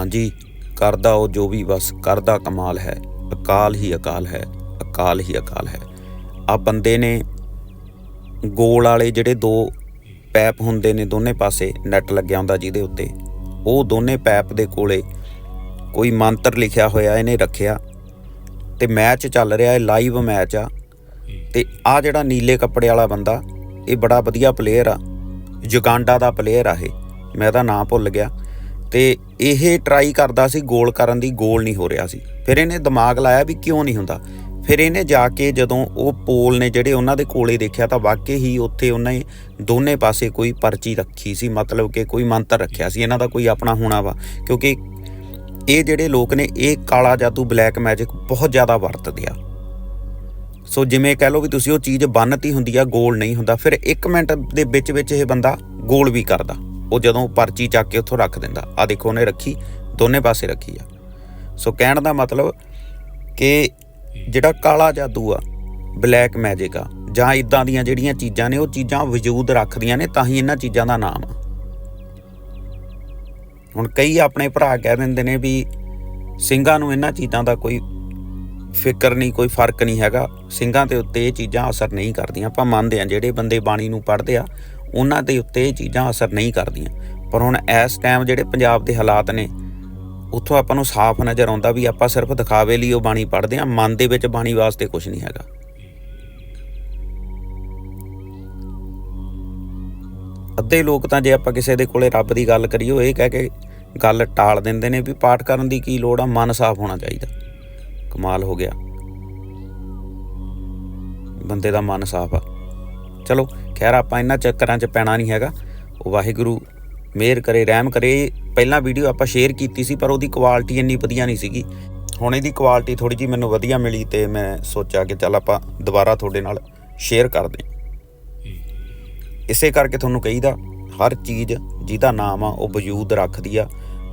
ਹਾਂਜੀ, ਕਰਦਾ ਉਹ ਜੋ ਵੀ ਬਸ ਕਰਦਾ ਕਮਾਲ ਹੈ, ਅਕਾਲ ਹੀ ਅਕਾਲ ਹੈ, ਅਕਾਲ ਹੀ ਅਕਾਲ ਹੈ। ਆ ਬੰਦੇ ਨੇ ਗੋਲ ਵਾਲੇ ਜਿਹੜੇ ਦੋ ਪੈਪ ਹੁੰਦੇ ਨੇ ਦੋਨੇ ਪਾਸੇ ਨੈਟ ਲੱਗਿਆ ਹੁੰਦਾ ਜਿਹਦੇ ਉੱਤੇ, ਉਹ ਦੋਨੇ ਪੈਪ ਦੇ ਕੋਲੇ ਕੋਈ ਮੰਤਰ ਲਿਖਿਆ ਹੋਇਆ ਇਹਨੇ ਰੱਖਿਆ ਤੇ ਮੈਚ ਚੱਲ ਰਿਹਾ ਹੈ ਲਾਈਵ ਮੈਚ ਆ। ਤੇ ਆ ਜਿਹੜਾ ਨੀਲੇ ਕੱਪੜੇ ਵਾਲਾ ਬੰਦਾ, ਇਹ ਬੜਾ ਵਧੀਆ ਪਲੇਅਰ ਆ, ਯੁਗਾਂਡਾ ਦਾ ਪਲੇਅਰ ਆ ਇਹ, ਮੈਂ ਇਹਦਾ ਨਾਮ ਭੁੱਲ ਗਿਆ। ਤੇ ਇਹ ਟਰਾਈ ਕਰਦਾ ਸੀ ਗੋਲ ਕਰਨ ਦੀ ਗੋਲ ਨਹੀਂ ਹੋ ਰਿਹਾ ਸੀ। ਫਿਰ ਇਹਨੇ ਦਿਮਾਗ ਲਾਇਆ ਵੀ ਕਿਉਂ ਨਹੀਂ ਹੁੰਦਾ। ਫਿਰ ਇਹਨੇ ਜਾ ਕੇ ਜਦੋਂ ਉਹ ਪੋਲ ਨੇ ਜਿਹੜੇ ਉਹਨਾਂ ਦੇ ਕੋਲੇ ਦੇਖਿਆ ਤਾਂ ਵਾਕਈ ਹੀ ਉੱਥੇ ਉਹਨਾਂ ਨੇ ਦੋਨੇ ਪਾਸੇ ਕੋਈ ਪਰਚੀ ਰੱਖੀ ਸੀ, ਮਤਲਬ ਕਿ ਕੋਈ ਮੰਤਰ ਰੱਖਿਆ ਸੀ, ਇਹਨਾਂ ਦਾ ਕੋਈ ਆਪਣਾ ਹੋਣਾ ਵਾ। ਕਿਉਂਕਿ ਇਹ ਜਿਹੜੇ ਲੋਕ ਨੇ, ਇਹ ਕਾਲਾ ਜਾਦੂ ਬਲੈਕ ਮੈਜਿਕ ਬਹੁਤ ਜ਼ਿਆਦਾ ਵਰਤਦੇ ਆ। ਸੋ ਜਿਵੇਂ ਕਹਿ ਲਓ ਵੀ ਤੁਸੀਂ ਉਹ ਚੀਜ਼ ਬੰਨਤੀ ਹੁੰਦੀ ਆ ਗੋਲ ਨਹੀਂ ਹੁੰਦਾ। ਫਿਰ 1 ਮਿੰਟ ਦੇ ਵਿੱਚ ਵਿੱਚ ਇਹ ਬੰਦਾ ਗੋਲ ਵੀ ਕਰਦਾ। ਉਹ ਜਦੋਂ ਪਰਚੀ ਚੱਕ ਕੇ ਉੱਥੋਂ ਰੱਖ ਦਿੰਦਾ। ਆ ਦੇਖੋ ਉਹਨੇ ਰੱਖੀ, ਦੋਨੇ ਪਾਸੇ ਰੱਖੀ ਆ। ਸੋ ਕਹਿਣ ਦਾ ਮਤਲਬ ਕਿ ਜਿਹੜਾ ਕਾਲਾ ਜਾਦੂ ਆ, ਬਲੈਕ ਮੈਜਿਕ ਆ, ਜਾਂ ਇਦਾਂ ਦੀਆਂ ਜਿਹੜੀਆਂ ਚੀਜ਼ਾਂ ਨੇ, ਉਹ ਚੀਜ਼ਾਂ ਵਜੂਦ ਰੱਖਦੀਆਂ ਨੇ, ਤਾਂ ਹੀ ਇਹਨਾਂ ਚੀਜ਼ਾਂ ਦਾ ਨਾਮ ਆ। ਹੁਣ ਕਈ ਆਪਣੇ ਭਰਾ ਕਹਿ ਦਿੰਦੇ ਨੇ ਵੀ ਸਿੰਘਾਂ ਨੂੰ ਇਹਨਾਂ ਚੀਜ਼ਾਂ ਦਾ ਕੋਈ ਫਿਕਰ ਨਹੀਂ, ਕੋਈ ਫ਼ਰਕ ਨਹੀਂ ਹੈਗਾ। ਸਿੰਘਾਂ ਦੇ ਉੱਤੇ ਇਹ ਚੀਜ਼ਾਂ ਅਸਰ ਨਹੀਂ ਕਰਦੀਆਂ। ਆਪਾਂ ਮੰਨਦੇ ਆ ਜਿਹੜੇ ਬੰਦੇ ਬਾਣੀ ਨੂੰ ਪੜ੍ਹਦੇ ਆ ਉਹਨਾਂ ਦੇ ਉੱਤੇ ਇਹ ਚੀਜ਼ਾਂ ਅਸਰ ਨਹੀਂ ਕਰਦੀਆਂ। ਪਰ ਹੁਣ ਇਸ ਟਾਈਮ ਜਿਹੜੇ ਪੰਜਾਬ ਦੇ ਹਾਲਾਤ ਨੇ, ਉੱਥੋਂ ਆਪਾਂ ਨੂੰ ਸਾਫ਼ ਨਜ਼ਰ ਆਉਂਦਾ ਵੀ ਆਪਾਂ ਸਿਰਫ ਦਿਖਾਵੇ ਲਈ ਉਹ ਬਾਣੀ ਪੜ੍ਹਦੇ ਆ ਮਨ ਦੇ ਵਿੱਚ ਬਾਣੀ ਵਾਸਤੇ ਕੁਝ ਨਹੀਂ ਹੈਗਾ। ਅੱਧੇ ਲੋਕ ਤਾਂ ਜੇ ਆਪਾਂ ਕਿਸੇ ਦੇ ਕੋਲੇ ਰੱਬ ਦੀ ਗੱਲ ਕਰੀਏ, ਉਹ ਇਹ ਕਹਿ ਕੇ ਗੱਲ ਟਾਲ ਦਿੰਦੇ ਨੇ ਵੀ ਪਾਠ ਕਰਨ ਦੀ ਕੀ ਲੋੜ ਆ, ਮਨ ਸਾਫ਼ ਹੋਣਾ ਚਾਹੀਦਾ। ਕਮਾਲ ਹੋ ਗਿਆ। ਬੰਦੇ ਦਾ ਮਨ ਸਾਫ਼ ਆ। ਚਲੋ ਖੈਰ, ਆਪਾਂ ਇਹਨਾਂ ਚੱਕਰਾਂ 'ਚ ਪੈਣਾ ਨਹੀਂ ਹੈਗਾ। ਉਹ ਵਾਹਿਗੁਰੂ ਮਿਹਰ ਕਰੇ, ਰਹਿਮ ਕਰੇ। ਪਹਿਲਾਂ ਵੀਡੀਓ ਆਪਾਂ ਸ਼ੇਅਰ ਕੀਤੀ ਸੀ, ਪਰ ਉਹਦੀ ਕੁਆਲਿਟੀ ਇੰਨੀ ਵਧੀਆ ਨਹੀਂ ਸੀਗੀ। ਹੁਣ ਇਹਦੀ ਕੁਆਲਿਟੀ ਥੋੜੀ ਜੀ ਮੈਨੂੰ ਵਧੀਆ ਮਿਲੀ ਤੇ ਮੈਂ ਸੋਚਿਆ ਕਿ ਚੱਲ ਆਪਾਂ ਦੁਬਾਰਾ ਤੁਹਾਡੇ ਨਾਲ ਸ਼ੇਅਰ ਕਰਦੇ ਇਸੇ ਕਰਕੇ ਤੁਹਾਨੂੰ ਕਹੀਦਾ, ਹਰ ਚੀਜ਼ ਜਿਹਦਾ ਨਾਮ ਆ, ਉਹ ਵਜੂਦ ਰੱਖਦੀ ਆ।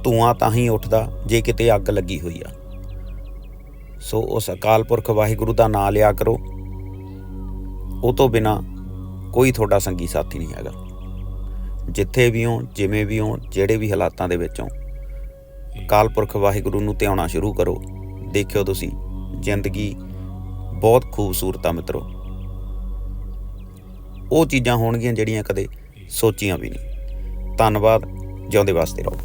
ਧੂਆਂ ਤਾਂ ਹੀ ਉੱਠਦਾ, ਜੇ ਕਿਤੇ ਅੱਗ ਲੱਗੀ ਹੋਈ ਆ। ਸੋ ਉਸ ਅਕਾਲ ਪੁਰਖ ਵਾਹਿਗੁਰੂ ਦਾ ਨਾਮ ਲਿਆ ਕਰੋ। ਉਹ ਤੋਂ ਬਿਨਾ ਕੋਈ ਤੁਹਾਡਾ ਸੰਗੀ ਸਾਥੀ ਨਹੀਂ ਹੈਗਾ। ਜਿੱਥੇ ਵੀ ਹੋ, ਜਿਵੇਂ ਵੀ ਹੋ, ਜਿਹੜੇ ਵੀ ਹਾਲਾਤਾਂ ਦੇ ਵਿੱਚ ਹੋ ਅਕਾਲ ਪੁਰਖ ਵਾਹਿਗੁਰੂ ਨੂੰ ਧਿਆਉਣਾ ਸ਼ੁਰੂ ਕਰੋ। ਦੇਖਿਓ ਤੁਸੀਂ, ਜ਼ਿੰਦਗੀ ਬਹੁਤ ਖੂਬਸੂਰਤ ਆ ਮਿੱਤਰੋ। ਉਹ ਚੀਜ਼ਾਂ ਹੋਣਗੀਆਂ ਜਿਹੜੀਆਂ ਕਦੇ ਸੋਚੀਆਂ ਵੀ ਨਹੀਂ। ਧੰਨਵਾਦ, ਜਿਉਂਦੇ ਵਾਸਤੇ ਰਹੋ।